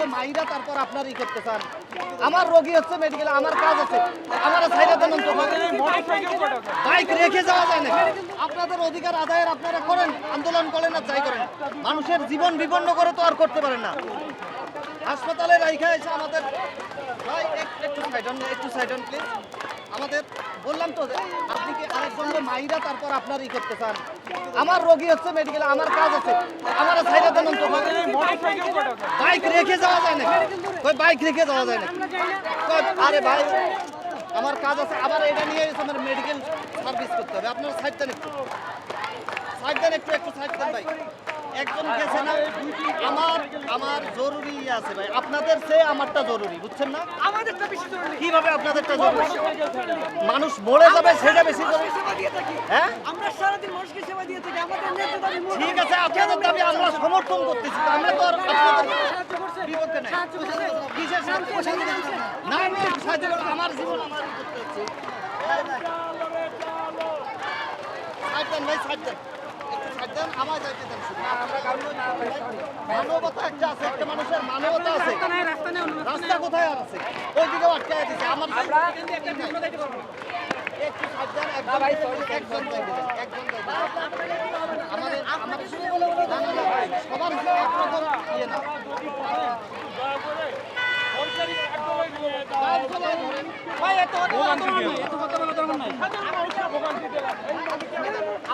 সঙ্গে মাইরা তারপর আপনার ই করতে চান। আমার রোগী হচ্ছে মেডিকেল আমার কাজ আছে। আমার বাইক রেখে যাওয়া যায় না। আপনাদের অধিকার আদায়ের আপনারা করেন, আন্দোলন করেন আর যাই করেন। মানুষের জীবন বিপন্ন করে তো আর করতে পারেন না। হাসপাতালে রাইখা এসে আমাদের একটু সাইড একটু সাইড প্লিজ আমাদের বললাম তো আপনি কি আরেকজনকে মাইরা তারপর আপনার ই করতে চান? আমার রোগী হচ্ছে মেডিকেলে আমার কাজ আছে। আমার সাইডে দেন তো বাইক রেখে যাওয়া যায় না কই বাইক রেখে যাওয়া যায় না আরে ভাই, আমার কাজ আছে। আবার এটা নিয়ে আমার মেডিকেল সার্ভিস করতে হবে। আপনার সাইড দেন একটু। সাইড একটু একটু সাইড দেন ভাই। একজন গেছে না? আমার আমার জরুরি আছে ভাই। আপনাদের সে আমারটা জরুরি বুঝছেন না? আমাদেরটা বেশি জরুরি। কীভাবে আপনাদেরটা জরুরি? মানুষ মরে যাবে সেটা বেশি জরুরি। হ্যাঁ? আমরা সারাদিন মানুষকে সেবা দিয়ে থাকি। আমাদের ন্যায্য দাবি ঠিক আছে আপনাদের দাবি আমরা সমর্থন করতেছি আমরা তো আর আপনাদের বিপক্ষে নাই। কিসের সাহায্য না আমি সাহায্য আমার জীবন আমার করতে হচ্ছে। ভাই সাইড মানবতা একটা আছে একটা মানুষের মানবতা আছে। রাস্তা কোথায় আছে? ওই দিকে আটকায় দিছে আমার একটু সাইড দেন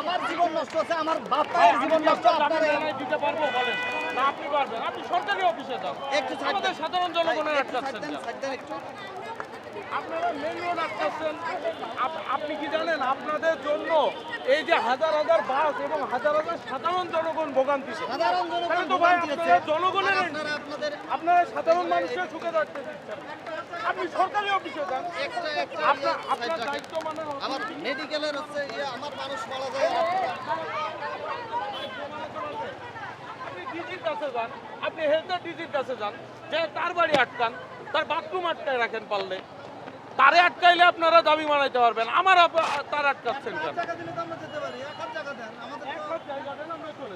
আমার জীবন নষ্ট আছে আমার বাপার জীবন নষ্ট আপনার দিতে পারব বলেন। না আপনি পারবেন। আপনি সরকারি অফিসে যান। একটু আমাদের সাধারণ জনগণের আটকাচ্ছেন। আপনারা মেন রোড আটকাচ্ছেন। আপনি কি জানেন আপনাদের জন্য এই যে হাজার হাজার বাস এবং হাজার হাজার সাধারণ জনগণ ভোগান্তিতে সাধারণ জনগণ ভোগান্তি হচ্ছে। জনগণের আপনারা আপনাদের আপনারা সাধারণ মানুষের সুখে থাকতে দিচ্ছেন সরকারি অফিসে যান। আপনার ইয়ে আপনার দায়িত্ব মানে আমার মেডিকেলের হচ্ছে ইয়ে আমার মানুষ মারা যায় আপনি ডিজির কাছে যান আপনি হেলথের ডিজির কাছে যান যে তার বাড়ি আটকান তার বাথরুম আটকায় রাখেন পারলে। তারে আটকাইলে আপনারা দাবি মানাইতে পারবেন। আমার তার আটকাচ্ছেন কেন? টাকা দিলে তো আমরা যেতে পারি এক হাত দেন। আমাদের এক জায়গা দেন, আমরা চলে